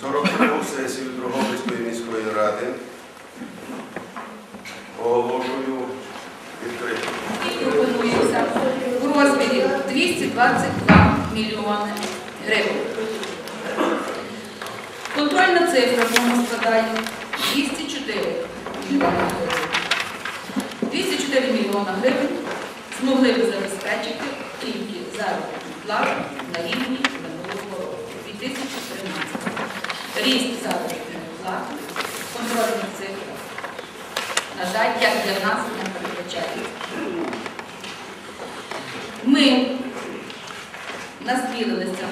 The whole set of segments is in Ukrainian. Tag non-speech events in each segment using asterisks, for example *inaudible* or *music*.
42 сесію Дрогобицької міської ради оголошую відкритою. У розмірі 222 мільйони гривень. Контрольна цифра в складає 204 мільйони гривень. 204 мільйона гривень змогли б забезпечити тільки заробітну плату на рівні минулого року 2013. Ріст заробітної плати, контрольна цифра, на жаль, як для нас не передбачається. Ми насмілилися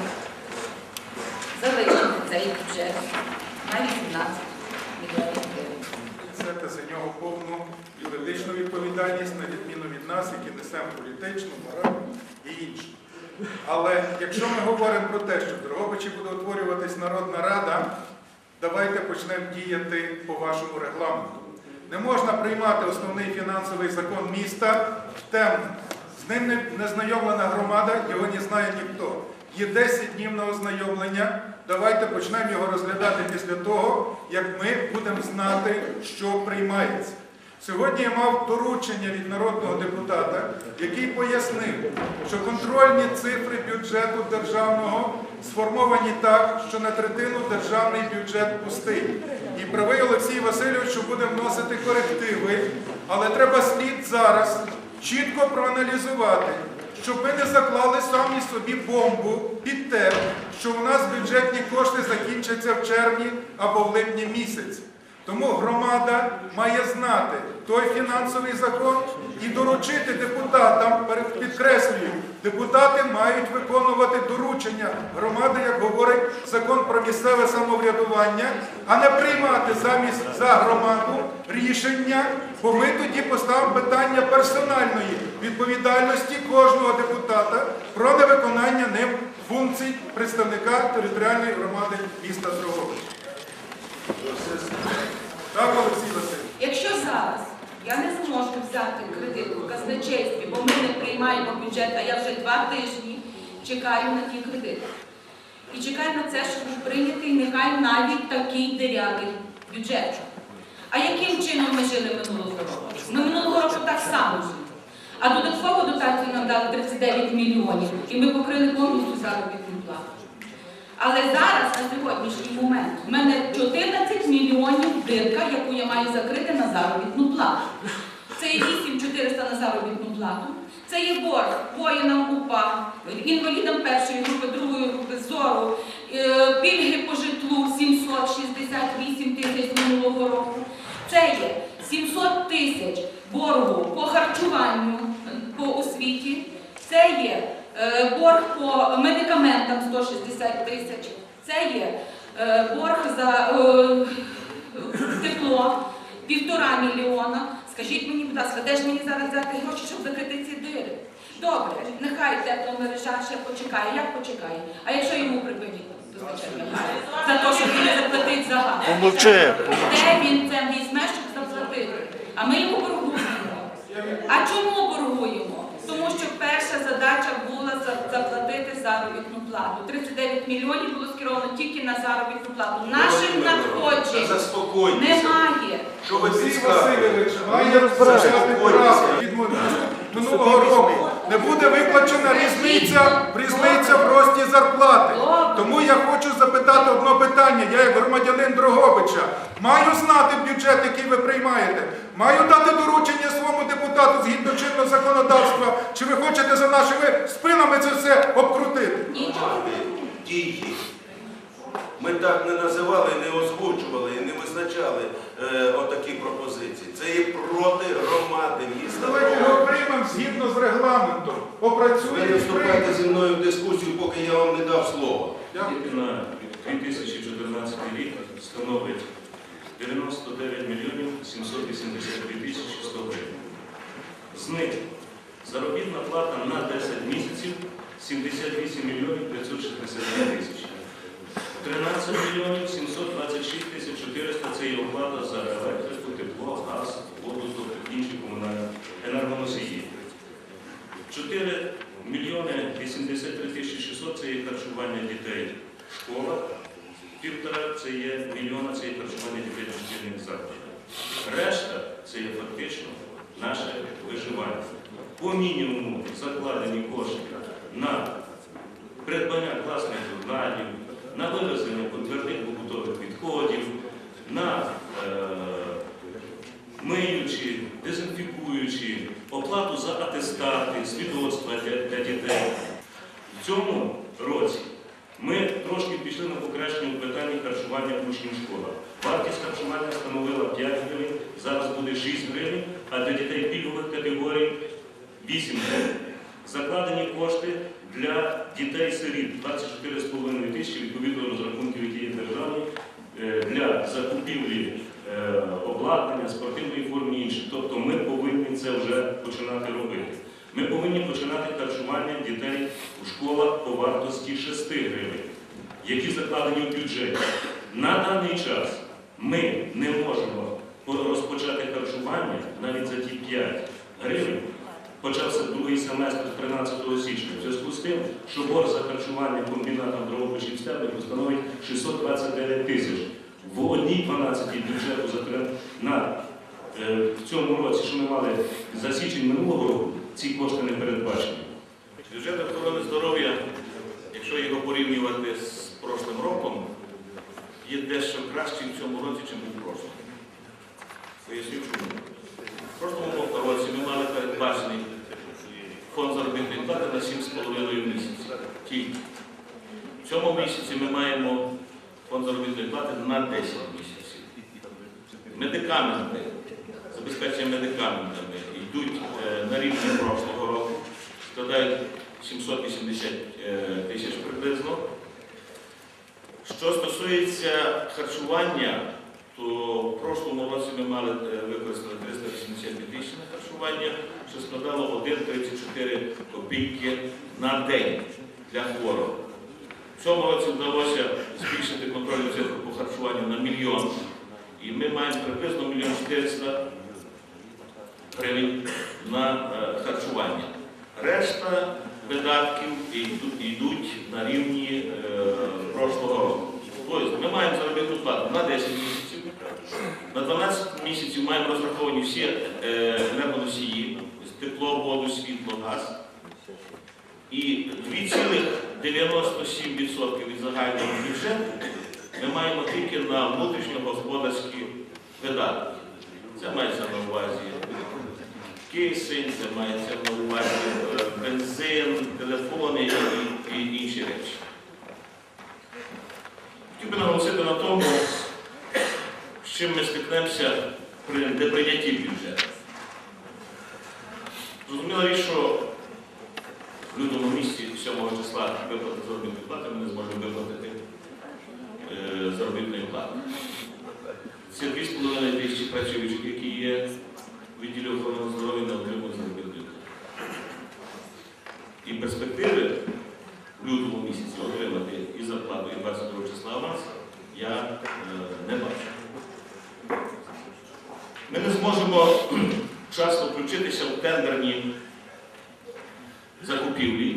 залишити цей бюджет на 18 мільйонів гривень. Несете за нього повну юридичну відповідальність, на відміну від нас, які несемо політичну, моральну і іншу. Але якщо ми говоримо про те, що в Дрогобичі буде утворюватись Народна Рада, давайте почнемо діяти по вашому регламенту. Не можна приймати основний фінансовий закон міста темно. З ним не, не знайомлена громада, його не знає ніхто. Є 10 днів на ознайомлення. Давайте почнемо його розглядати після того, як ми будемо знати, що приймається. Сьогодні я мав доручення від народного депутата, який пояснив, що контрольні цифри бюджету державного сформовані так, що на третину державний бюджет пустий. І правий Олексій Васильович, буде вносити корективи, але треба слід зараз чітко проаналізувати, щоб ми не заклали самі собі бомбу під те, що у нас бюджетні кошти закінчаться в червні або в липні місяці. Тому громада має знати той фінансовий закон і доручити депутатам, підкреслюю, депутати мають виконувати доручення громади, як говорить закон про місцеве самоврядування, а не приймати замість за громаду рішення, бо ми тоді поставимо питання персональної відповідальності кожного депутата про невиконання ним функцій представника територіальної громади міста Дрогобич. Так, Олексій Васильович? Якщо зараз я не зможу взяти кредит у казначействі, бо ми не приймаємо бюджет, а я вже два тижні чекаю на ті кредити. І чекаю на це, щоб прийнятий нехай навіть такий дирявий бюджет. А яким чином ми жили минулого року? Ми минулого року так само жили. А додаткову дотацію нам дали 39 мільйонів, і ми покрили повністю заробітну плату. Але зараз, на сьогоднішній в мене 14 мільйонів дирка, яку я маю закрити на заробітну плату. Це є 8400 на заробітну плату. Це є борг воїнам УПА, інвалідам першої групи, другої групи зору, е, пільги по житлу 768 тисяч минулого року. Це є 700 тисяч боргу по харчуванню е, по освіті. Це є е, борг по медикаментам 160 тисяч. Це є борг за е, тепло півтора мільйона. Скажіть мені, будь ласка, де ж мені зараз взяти гроші, щоб закрити ці дири? Добре, нехай тепломережа ще почекає. Як почекає? А якщо йому припинять постачання? За те, що він не заплатить за газ? Помовчи, Де він це візьме, щоб заплатити? А ми йому боргуємо. А чому перша задача була заплатити заробітну плату. 39 мільйонів було скеровано тільки на заробітну плату. Наших надходжень немає. Що ви? Васильович має розпочати право від минулого року. Не буде виплачена різниця, різниця в рості зарплати. Тому я хочу запитати одне питання. Я як громадянин Дрогобича маю знати бюджет, який ви приймаєте. Маю дати доручення своєму депутату згідно чинного законодавства. Чи ви хочете за нашими спинами це все обкрутити? Нічого. Дії. Ми так не називали, не озвучували і не визначали е, отакі пропозиції. Це є проти громади міста. Давайте його приймемо згідно з регламентом. Ви Опрацюємо не вступайте зі мною в дискусію, поки я вам не дав слово. Дякую. Тільки на 2014 рік становить 99 мільйонів 782 тисячі 100 гривень. З них заробітна плата на 10 місяців 78 мільйонів 562 тисячі. 13 мільйонів 726 тисяч 400 це є оплата за електрику, тепло, газ, воду, тобто інші комунальні енергоносії. 4 мільйони 83 тисячі 600 це є харчування дітей в школах, півтора це є мільйона, це є харчування дітей дошкільних закладів. Решта це є фактично наше виживання. По мінімуму закладені кошти на придбання класних журналів, на вивезення твердих побутових відходів, на е, миючі, дезінфікуючі, оплату за атестати, свідоцтва для, для дітей. В цьому році ми трошки пішли на покращення у питанні харчування в учнів школах. Вартість харчування становила 5 гривень, зараз буде 6 гривень, а для дітей пільгових категорій 8 гривень. Закладені кошти для дітей-сиріт 24,5 тисячі відповідно розрахунків, які є державні, е, для закупівлі е, обладнання, спортивної форми і інше. Тобто ми повинні це вже починати робити. Ми повинні починати харчування дітей у школах по вартості 6 гривень, які закладені в бюджеті. На даний час ми не можемо розпочати харчування навіть за ті 5 гривень. Почався другий семестр 13 січня. В зв'язку з тим, що борг за харчування комбінатом дровопечів стебних становить 629 тисяч. В одній 12 бюджету на е, в цьому році, що ми мали за січень минулого року, ці кошти не передбачені. Бюджет охорони здоров'я, якщо його порівнювати з прошлим роком, є дещо кращий в цьому році, ніж був прошлому. Поясню чому. В прошлому році ми мали передбачений фонд заробітної плати на 7,5 місяців. Тільки. В цьому місяці ми маємо фонд заробітної плати на 10 місяців. Медикаменти, забезпечення медикаментами йдуть е, на рівні прошлого року складають 780 е, тисяч приблизно. Що стосується харчування, то в прошлому році ми мали е, використано 380 тисяч на харчування, що складало 1,34 копійки день для хворого. В цьому році вдалося збільшити контрольну цифру по харчуванню на мільйон. І ми маємо приблизно мільйон 400 гривень на е, харчування. Решта видатків йдуть на рівні е, прошлого року. Тобто ми маємо заробітну плату на 10 місяців, на 12 місяців маємо розраховані всі е, енергоносії, тепло, воду, світло, газ. І 2,97% від загального бюджету ми маємо тільки на внутрішньогосподарські видатки. Це мається на увазі кисень, це мається на увазі е, бензин, телефони і, і інші речі. Хотів би наголосити на тому, з чим ми стикнемося при неприйнятті бюджету. Зрозуміло що в лютому місяці 7 числа виплати заробітної плати ми не зможемо виплатити е, заробітної плати. Це 2,5 тисячі працюючих, які є в відділі охорони здоров'я не отримують заробітної плати. І перспективи в лютому місяці отримати і зарплату, і 22 числа аванс я е, не бачу. Ми не зможемо *clears throat* часто включитися в тендерні закупівлі.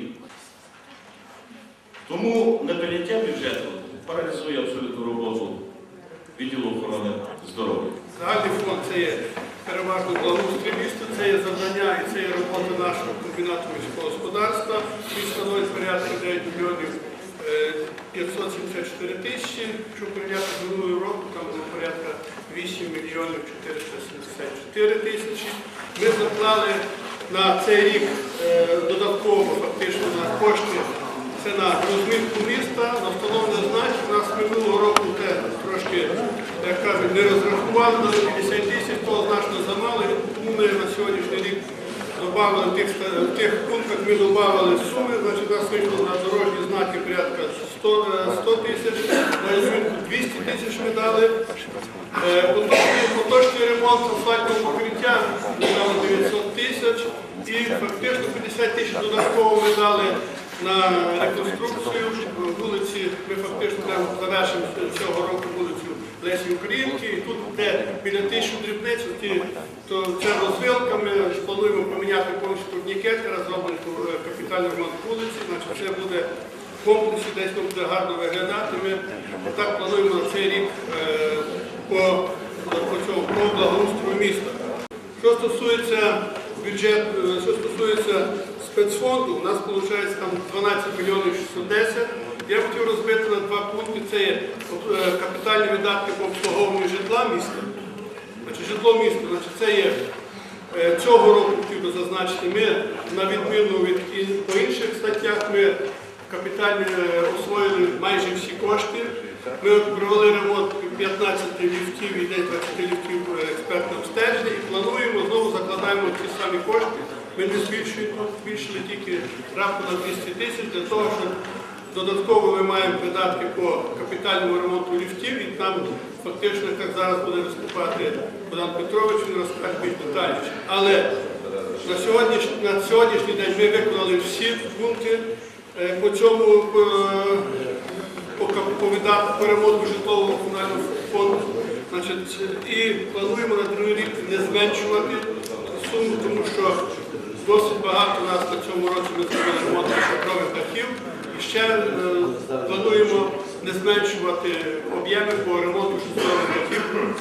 Тому неприйняття бюджету паралізує абсолютну роботу відділу охорони здоров'я. Загальний фонд це є переважно благоустрій міста, це є завдання і це є робота нашого комбінату міського господарства. Він становить порядка 9 мільйонів е, 574 тисячі. Якщо порівняти з минулого року, там було порядка 8 мільйонів 474 тисячі. Ми заклали на цей рік е, додатково фактично на кошти. Це на розмітку міста, на встановлене значення. Нас минулого року те трошки, як кажуть, не розрахували на 50 тисяч, то значно замало. Тому ми на сьогоднішній рік додали в тих, в тих пунктах ми додали суми, значить у нас вийшло на дорожні знаки порядка 100, е, 100 тисяч, на розмітку 200 тисяч ми дали. Е, Поточний, ремонт асфальтного покриття ми дали 900 тисяч і фактично 50 тисяч додатково ми дали на реконструкцію вулиці. Ми фактично завершимо цього року вулицю Лесі Українки. І тут, де біля тисячу дрібниць, то це розвилка. Ми плануємо поміняти повністю турнікети, розробити е, капітальний ремонт вулиці. Значить, це буде в комплексі, десь воно буде гарно виглядати. Ми так плануємо на цей рік е, по, по, цьому, по благоустрою міста. Що стосується бюджет, е, що стосується спецфонду, у нас виходить там 12 мільйонів 610. Я хотів розбити на два пункти. Це є е, капітальні видатки по обслуговуванню житла міста. Значить, житло міста, значить, це є е, цього року хотів би зазначити. Ми на відміну від по інших статтях ми капітально е, освоїли майже всі кошти. Ми провели ремонт 15 ліфтів і десь 20 ліфтів експертного обстеження і плануємо, знову закладаємо ті самі кошти. Ми не збільшуємо, збільшили тільки раптом на 200 тисяч для того, щоб додатково ми маємо видатки по капітальному ремонту ліфтів і там фактично, як зараз буде виступати Богдан Петрович, він розкаже більш детальніше. Але на сьогоднішній, на сьогоднішній день ми виконали всі пункти е, по цьому е, по, по по ремонту житлового комунального фонду. Значить, і плануємо на другий рік не зменшувати суму, тому що досить багато у нас на цьому році ми зробили ремонт шатрових дахів. Ще е, плануємо не зменшувати об'єми по ремонту шатрових дахів м,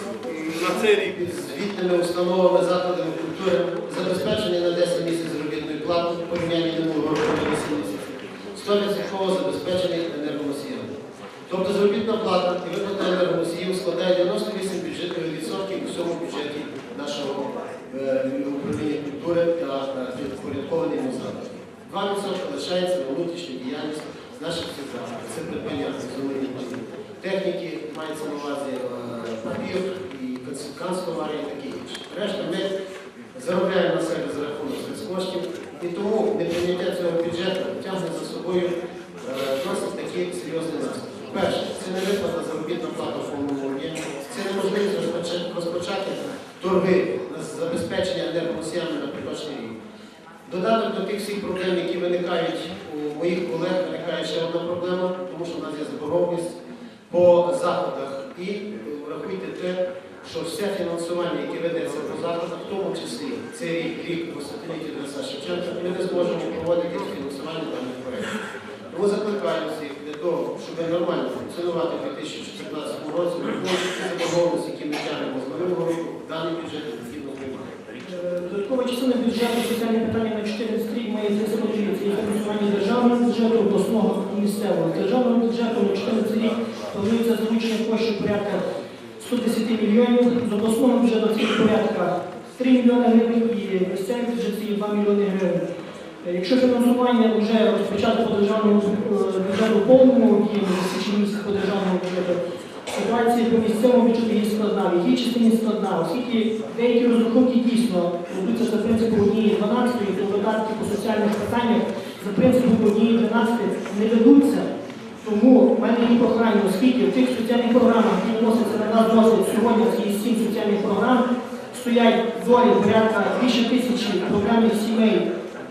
на цей рік. звітними установами, закладами культури, забезпечення на 10 місяців заробітної плати в порівнянні минулого року на 8 місяців, 100% забезпечений енергоносіями. Тобто заробітна плата і виплата енергоносіїв складає 98% бюджетних відсотків у всьому бюджеті нашого е, управління культури та е, підпорядкованих закладів. 2% лишається на внутрішню діяльність з наших центрів. Це придбання зелені техніки, мається на увазі е, папір і канцтовари і таке інше. Решта ми заробляємо на себе за рахунок спецкоштів, і тому неприйняття цього бюджету тягне за собою е, досить такі серйозні наслідки. Перше, це не виплата заробітна плата в повному об'ємі, це неможливість розпочати, торги на забезпечення енергоносіями. Додаток до тих всіх проблем, які виникають у моїх колег, виникає ще одна проблема, тому що в нас є заборгованість по заходах. І врахуйте те, що все фінансування, яке ведеться по заходах, в тому числі цей рік, рік по столітті Тараса Шевченка, ми не зможемо проводити фінансування даних проєктів. Тому закликаю всіх для того, щоб нормально функціонувати в 2014 році, ті заборгованості, які ми тягнемо з минулого року, даний бюджет Додаткова частина бюджету соціальні питання на 14 рік має. Це фінансування державного бюджету, обласного і місцевого. З державного бюджету на 14 рік планується залучення коштів порядка 110 мільйонів, з обласного бюджету це порядка 3 мільйони гривень і місцевий бюджет це є 2 мільйони гривень. Е, Якщо фінансування вже розпочато по державному е, бюджету повному об'ємі, тисячі місяць по державному бюджету, Ситуація по місцевому бюджету є складна, в якій складна, оскільки деякі розрахунки дійсно ведуться за принципом однієї 12, то видатки по соціальних питаннях за принципом однієї 12 не ведуться. Тому в мене є прохання, оскільки в тих соціальних програмах, які вносяться на нас досвід сьогодні, є сім соціальних програм, стоять долі порядка більше тисячі програмних сімей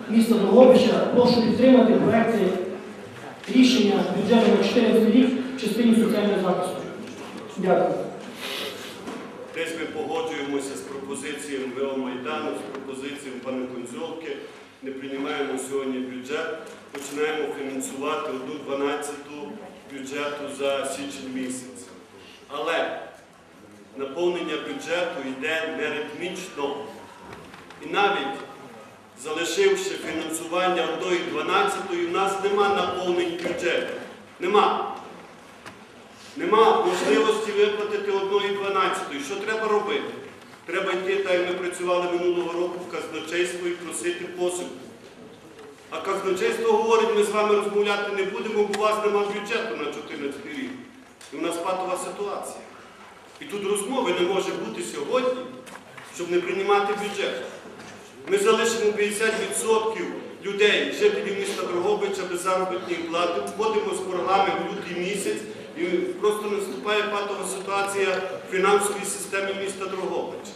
міста Долобища. Прошу підтримати проекти рішення бюджету на 14 рік в частині соціального захисту. Дякую. Десь ми погоджуємося з пропозиціями ВО Майдану, з пропозиціями пана Конзолки, не приймаємо сьогодні бюджет, починаємо фінансувати одну дванадцяту бюджету за січень місяць. Але наповнення бюджету йде не ритмічно. І навіть залишивши фінансування одної дванадцятої, у нас нема наповнень бюджету. Нема. Нема можливості виплатити одної дванадцятої. Що треба робити? Треба йти, так як ми працювали минулого року в казначейство і просити посилку. А казначейство говорить, ми з вами розмовляти не будемо, бо у вас нема бюджету на 14 рік. І у нас патова ситуація. І тут розмови не може бути сьогодні, щоб не приймати бюджет. Ми залишимо 50% людей, жителів міста Дрогобича без заробітної плати, входимо з програми в лютий місяць, і просто наступає патова ситуація в фінансовій системі міста Дрогобича.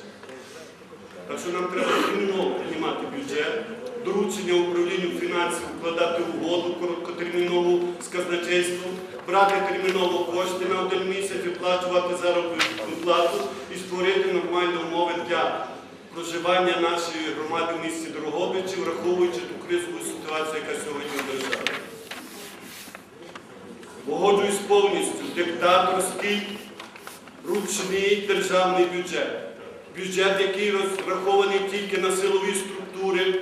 Так що нам треба терміново приймати бюджет, доручення управлінню фінансів вкладати угоду короткотермінову з казначейством, брати терміново кошти на один місяць, виплачувати заробітну плату і створити нормальні умови для проживання нашої громади в місті Дрогобичі, враховуючи ту кризову ситуацію, яка сьогодні в державі. Погоджуюсь повністю. Диктаторський ручний державний бюджет. Бюджет, який розрахований тільки на силові структури,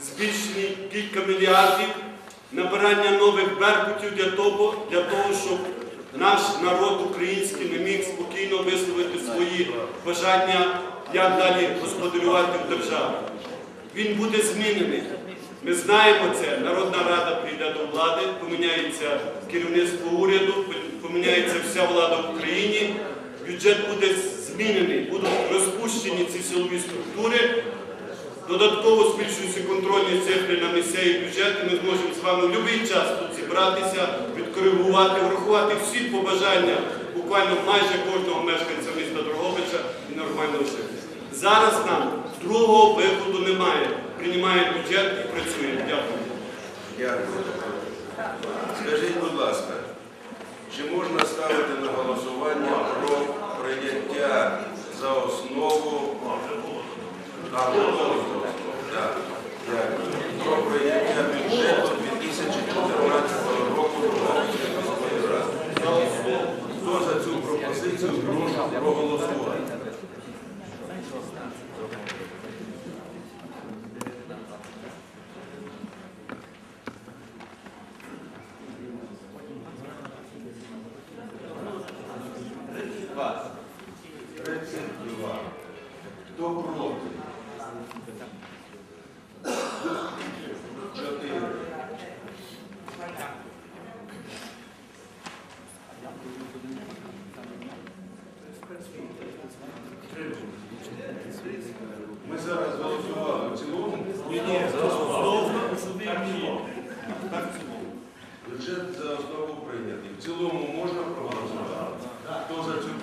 збільшені кілька мільярдів, набирання нових беркутів для того, для того, щоб наш народ український не міг спокійно висловити свої бажання, як далі господарювати в державі. Він буде змінений. Ми знаємо це. Народна рада прийде до влади, поміняється керівництво уряду, поміняється вся влада в Україні. Бюджет буде змінений, будуть розпущені ці силові структури. Додатково збільшуються контрольні цифри на місцеві бюджети. Ми зможемо з вами в будь-який час тут зібратися, відкоригувати, врахувати всі побажання буквально майже кожного мешканця міста Дрогобича і нормально жити. Зараз нам другого виходу немає. Приймаємо бюджет і працюємо. Дякую. Дякую. Скажіть, будь ласка, чи можна ставити на голосування про прийняття за основу? А, було. Так. Дякую. Про прийняття бюджету 2014 року міської ради. Хто за цю пропозицію прошу проголосувати? Тридцять два. Хто проти? Чотири. Ми зараз голосували в цілому. Ні, ні, за основу. Бюджет за основу прийнятий. В цілому можна проголосувати? Хто за цю